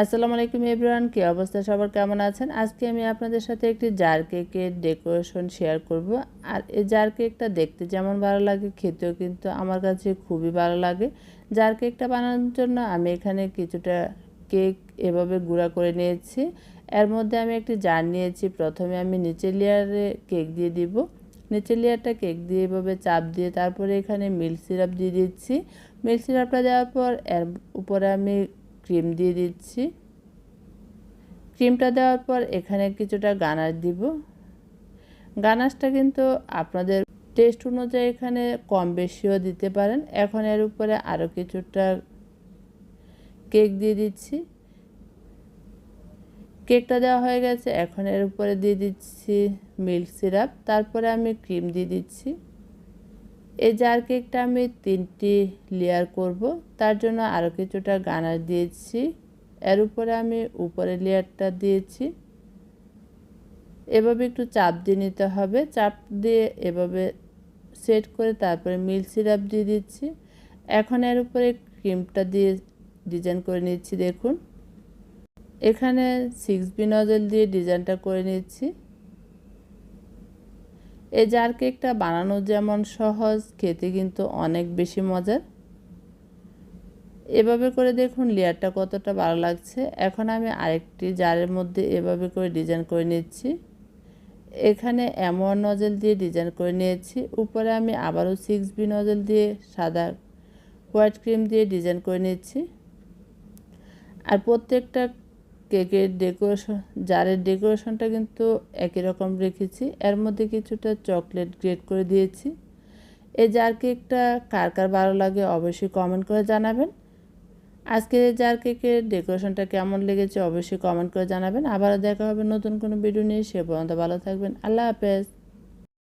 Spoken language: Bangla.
আসসালামু আলাইকুম এভরিওয়ান, কি অবস্থা? সবার কেমন আছেন? আজকে আমি আপনাদের সাথে একটি জার কেকের ডেকোরেশন শেয়ার করব। আর এই জার কেকটা দেখতে যেমন ভালো লাগে, খেতেও কিন্তু আমার কাছে খুবই ভালো লাগে। জার কেকটা বানানোর জন্য আমি এখানে কিছুটা কেক এভাবে গুঁড়া করে নিয়েছি। এর মধ্যে আমি একটি জার নিয়েছি। প্রথমে আমি নিচের লেয়ারে কেক দিয়ে দিব। নিচের লেয়ারটা কেক দিয়ে এভাবে চাপ দিয়ে তারপরে এখানে মিল্ক সিরাপ দিয়ে দিচ্ছি। মিল্ক সিরাপটা দেওয়ার পর এর উপরে আমি ক্রিম দিয়ে দিচ্ছি। ক্রিমটা দেওয়ার পর এখানে কিছুটা গানাশ দিব। গানাশটা কিন্তু আপনাদের টেস্ট অনুযায়ী এখানে কম বেশিও দিতে পারেন। এখন এর উপরে আরও কিছুটা কেক দিয়ে দিচ্ছি। কেকটা দেওয়া হয়ে গেছে। এখন এর উপরে দিয়ে দিচ্ছি মিল্ক সিরাপ। তারপরে আমি ক্রিম দিয়ে দিচ্ছি। এই জার কেকটা আমি তিনটি লেয়ার করব। তার জন্য আরও কিছুটা গানার দিয়েছি। এর উপরে আমি উপরের লেয়ারটা দিয়েছি। এভাবে একটু চাপ দিয়ে নিতে হবে। চাপ দিয়ে এভাবে সেট করে তারপরে মিল্ক সিরাপ দিয়ে দিচ্ছি। এখন এর উপরে ক্রিমটা দিয়ে ডিজাইন করে নিচ্ছি, দেখুন। এখানে সিক্স বি নজল দিয়ে ডিজাইনটা করে নিচ্ছি। এই জার কেকটা বানানো যেমন সহজ, খেতে কিন্তু অনেক বেশি মজার। এভাবে করে দেখুন লেয়ারটা কতটা ভালো লাগছে। এখন আমি আরেকটি জারের মধ্যে এভাবে করে ডিজাইন করে নিচ্ছি। এখানে এমন নজেল দিয়ে ডিজাইন করে নিয়েছি। উপরে আমি আবারও সিক্স বি নজেল দিয়ে সাদা হোয়াইট ক্রিম দিয়ে ডিজাইন করে নিচ্ছি। আর প্রত্যেকটা কেকের ডেকোরেশন জারের ডেকোরেশনটা কিন্তু একই রকম রেখেছি। এর মধ্যে কিছুটা চকলেট গ্রেট করে দিয়েছি। এই জার কেকটা কার কার ভালো লাগে অবশ্যই কমেন্ট করে জানাবেন। আজকের এই জার কেকের ডেকোরেশনটা কেমন লেগেছে অবশ্যই কমেন্ট করে জানাবেন। আবারও দেখা হবে নতুন কোনো ভিডিও নিয়ে, সে পর্যন্ত ভালো থাকবেন। আল্লাহ হাফেজ।